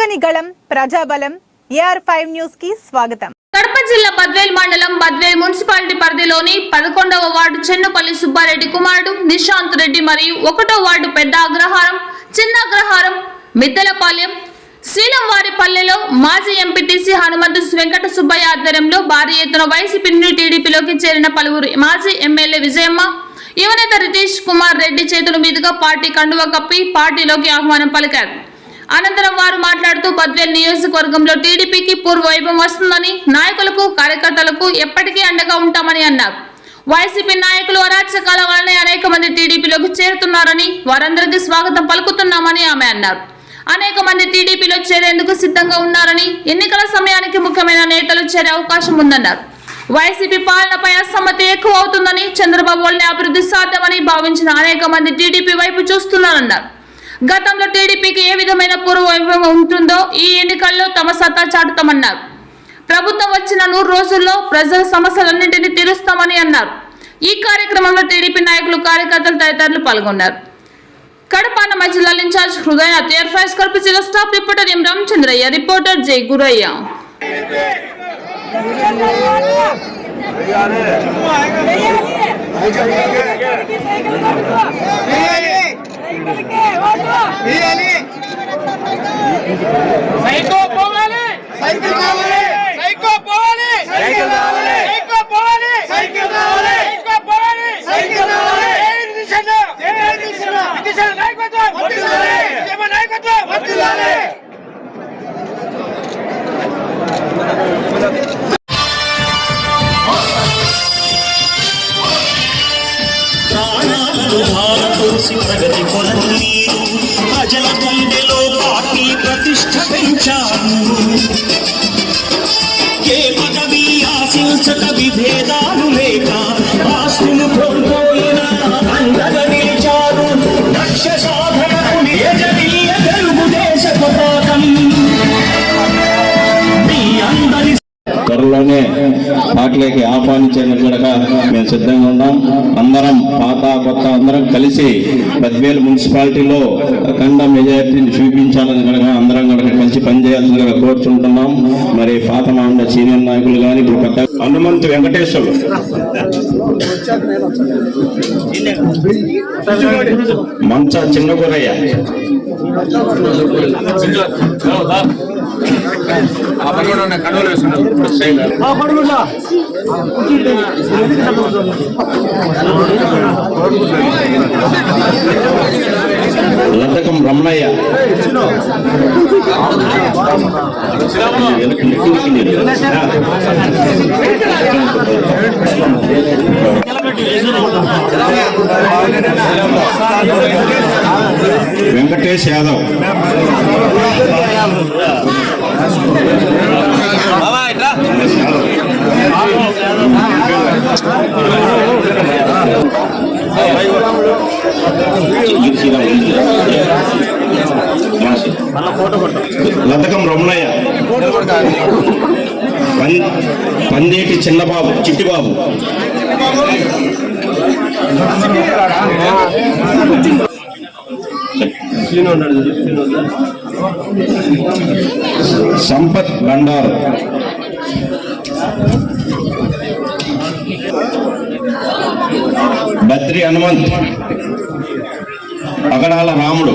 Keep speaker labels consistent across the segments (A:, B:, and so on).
A: ప్రజలని ప్రజాబలం A R five న్యూస్కి స్వాగతం.
B: కడప జిల్లా బద్వేల్ మండలం బద్వేల్ మున్సిపాలిటీ పరిధిలోని పదకొండవ వార్డు చెన్నపల్లి సుబ్బారెడ్డి కుమారుడు నిశాంత్ రెడ్డి మరియు ఒకటో వార్డు పెద్ద అగ్రహారం చిన్న అగ్రహారం మిద్దెలపాలెం శీలంవారిపల్లెలో మాజీ ఎంపీటీసీ హనుమంతు వెంకట సుబ్బయ్య ఆధ్వర్యంలో భారీ ఎత్తున వైసీపీ నుండి టీడీపీలోకి చేరిన పలువురు మాజీ ఎమ్మెల్యే విజయమ్మ యువనేత రితీష్ కుమార్ రెడ్డి చేతుల మీదుగా పార్టీ కండువ కప్పి పార్టీలోకి ఆహ్వానం పలికారు. అనంతరం వారు మాట్లాడుతూ బద్వేల్ నియోజకవర్గంలో టీడీపీకి పూర్వ వైభవం వస్తుందని నాయకులకు కార్యకర్తలకు ఎప్పటికీ అండగా ఉంటామని అన్నారు. వైసీపీ నాయకులు అరాచకాల వలనే అనేక మంది టీడీపీలోకి చేరుతున్నారని వారందరికీ స్వాగతం పలుకుతున్నామని ఆమె అన్నారు. అనేక మంది టీడీపీలో చేరేందుకు సిద్ధంగా ఉన్నారని ఎన్నికల సమయానికి ముఖ్యమైన నేతలు చేరే అవకాశం ఉందన్నారు. వైసీపీ పాలనపై అసమ్మతి ఎక్కువ అవుతుందని చంద్రబాబు వల్లనే అభివృద్ధి సాధ్యమని భావించిన అనేక మంది టీడీపీ వైపు చూస్తున్నారన్నారు. గతంలో టీడీపీకి ఏ విధమైన పూర్వ ఉంటుందో ఈ ఎన్నికల్లో తమ సత్తా చాటుతామన్నారు. ప్రభుత్వం వచ్చిన నూరు రోజుల్లో ప్రజల సమస్యలన్నింటినీ తీరుస్తామని అన్నారు. ఈ కార్యక్రమంలో టీడీపీ నాయకులు కార్యకర్తలు తదితరులు పాల్గొన్నారు. కడపాన అన్నమ జిల్లా ఇన్ఛార్జ్ హృదయ ఎయిర్ ఫైర్స్ కడప జిల్లా
C: staff reporter M Ramachandraiah reporter Jai
D: Guraiah. Psycho ప్రగతి కొరకు మీరు ప్రజల గుండెలో పార్టీ ప్రతిష్ట పెంచాను ఏ పదవి ఆశించక విధే
E: త్వరలోనే పార్టీలోకి ఆహ్వానించేందుకు కూడా మేము సిద్ధంగా ఉన్నాం. అందరం పాత కొత్త అందరం కలిసి బద్వేలు మున్సిపాలిటీలో అఖండ మెజార్టీని చూపించాలని కనుక అందరం కనుక కలిసి పనిచేయాల్సిందిగా కోరుచుంటున్నాం. మరి పాత మా సీనియర్ నాయకులు కానీ ఇప్పుడు కొత్త హనుమంతు వెంకటేశ్వరు మంచ చిన్నగురయ్య. లతకం రమణయ్య. వెంకటేష్ యాదవ్. లతకం రమణయ్య. పందేటి చిన్నబాబు చిట్టిబాబు. సంపత్ బండారు బద్రి హనుమంత్. అగడాల రాముడు.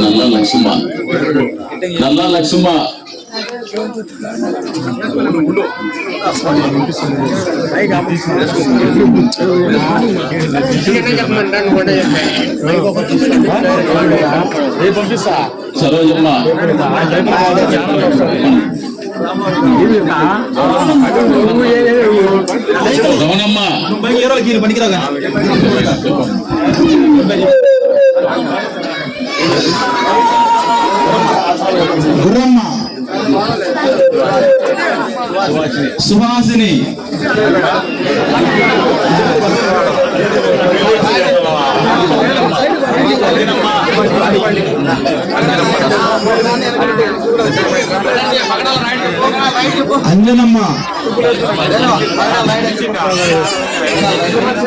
F: నల్ల లక్ష్మ నల్ల లక్ష్మ సరోజమ్మ రమణమ్మ
G: గుర్రమ్మ సుహాసిని అంజనమ్మ.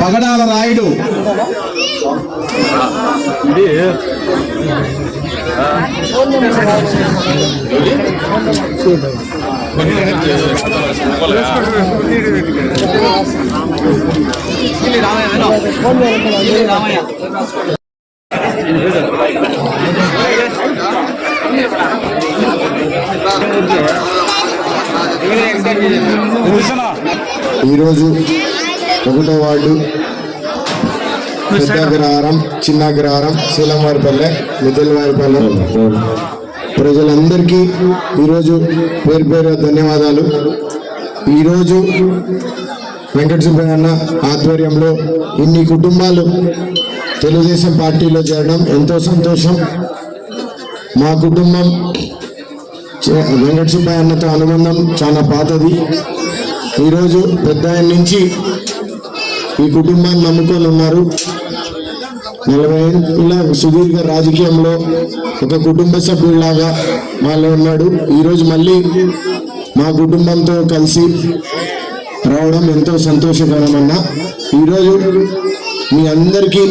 G: పగడాల రాయుడు.
H: ఈరోజు ఒకటో వార్డు. పెద్ద అగ్రహారం చిన్న అగ్రహారం శీలంవారిపల్లె మిథిల్వారిపల్లె ప్రజలందరికీ ఈరోజు పేరు పేరు ధన్యవాదాలు. ఈరోజు వెంకట సుబ్బయ్య అన్న ఆధ్వర్యంలో ఇన్ని కుటుంబాలు తెలుగుదేశం పార్టీలో చేరడం ఎంతో సంతోషం. మా కుటుంబం వెంకట సుబ్బయ్య అన్నతో అనుబంధం చాలా పాతది. ఈరోజు పెద్ద నుంచి ఈ కుటుంబాన్ని నమ్ముకొని ఉన్నారు. నలభై ఏళ్ళ సుదీర్ఘ రాజకీయంలో ఒక కుటుంబ సభ్యుడిలాగా వాళ్ళు ఉన్నాడు. ఈరోజు మళ్ళీ మా కుటుంబంతో కలిసి రావడం ఎంతో సంతోషకరమన్నా. ఈరోజు మీ అందరికీ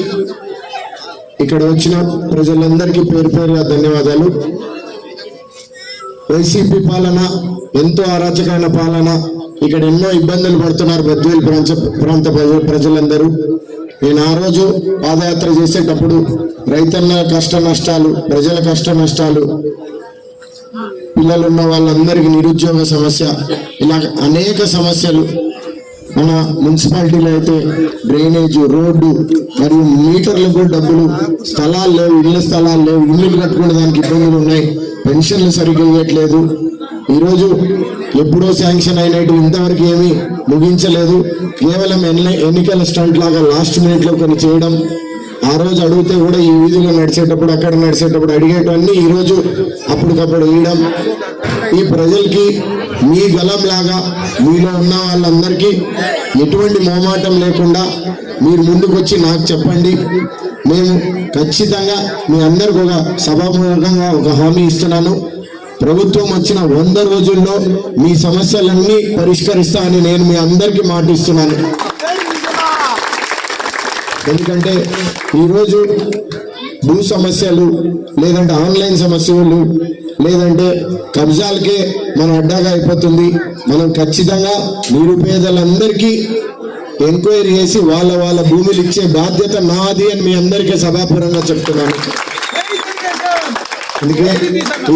H: ఇక్కడ వచ్చిన ప్రజలందరికీ పేరు పేరుగా ధన్యవాదాలు. వైసీపీ పాలన ఎంతో అరాచకమైన పాలన. ఇక్కడ ఎన్నో ఇబ్బందులు పడుతున్నారు బద్వేలు ప్రాంత ప్రాంత ప్రజ- ప్రజలందరూ. నేను ఆ రోజు పాదయాత్ర చేసేటప్పుడు రైతన్న కష్ట నష్టాలు ప్రజల కష్ట నష్టాలు పిల్లలున్న వాళ్ళందరికీ నిరుద్యోగ సమస్య ఇలా అనేక సమస్యలు మన మున్సిపాలిటీలో అయితే డ్రైనేజ్ రోడ్డు మరియు మీటర్లకు కూడా డబ్బులు స్థలాలు లేవు ఇళ్ళ స్థలాలు లేవు ఇల్లు కట్టుకునే దానికి ఇబ్బందులు ఉన్నాయి. పెన్షన్లు సరిగ్గా ఇవ్వట్లేదు. ఈరోజు ఎప్పుడో శాంక్షన్ అయినట్టు ఇంతవరకు ఏమీ ముగించలేదు. కేవలం ఎన్ని- ఎన్నికల స్టంట్ లాగా లాస్ట్ మినిట్లో కొన్ని చేయడం ఆ రోజు అడిగితే కూడా ఈ వీధిలో నడిచేటప్పుడు అక్కడ నడిచేటప్పుడు అడిగేటవన్నీ ఈరోజు అప్పటికప్పుడు వేయడం. ఈ ప్రజలకి మీ గలం లాగా మీలో ఉన్న వాళ్ళందరికీ ఎటువంటి మోమాటం లేకుండా మీరు ముందుకు వచ్చి నాకు చెప్పండి. మేము ఖచ్చితంగా మీ అందరికి ఒక సభాముఖంగా ఒక హామీ ఇస్తున్నాను. ప్రభుత్వం వచ్చిన వంద రోజుల్లో మీ సమస్యలన్నీ పరిష్కరిస్తా అని నేను మీ అందరికీ మాటిస్తున్నాను. ఎందుకంటే ఈరోజు భూ సమస్యలు లేదంటే ఆన్లైన్ సమస్యలు లేదంటే కబ్జాలకే మన అడ్డాగా అయిపోతుంది. మనం ఖచ్చితంగా నిరుపేదలందరికీ ఎంక్వైరీ చేసి వాళ్ళ వాళ్ళ భూములు ఇచ్చే బాధ్యత నాది అని మీ అందరికీ సభాపూర్వంగా చెప్తున్నాను. అందుకే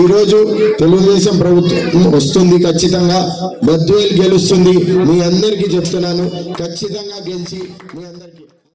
H: ఈరోజు తెలుగుదేశం ప్రభుత్వం వస్తుంది ఖచ్చితంగా. బద్వేలు గెలుస్తుంది. మీ అందరికీ చెప్తున్నాను. ఖచ్చితంగా గెలిచి మీ అందరికీ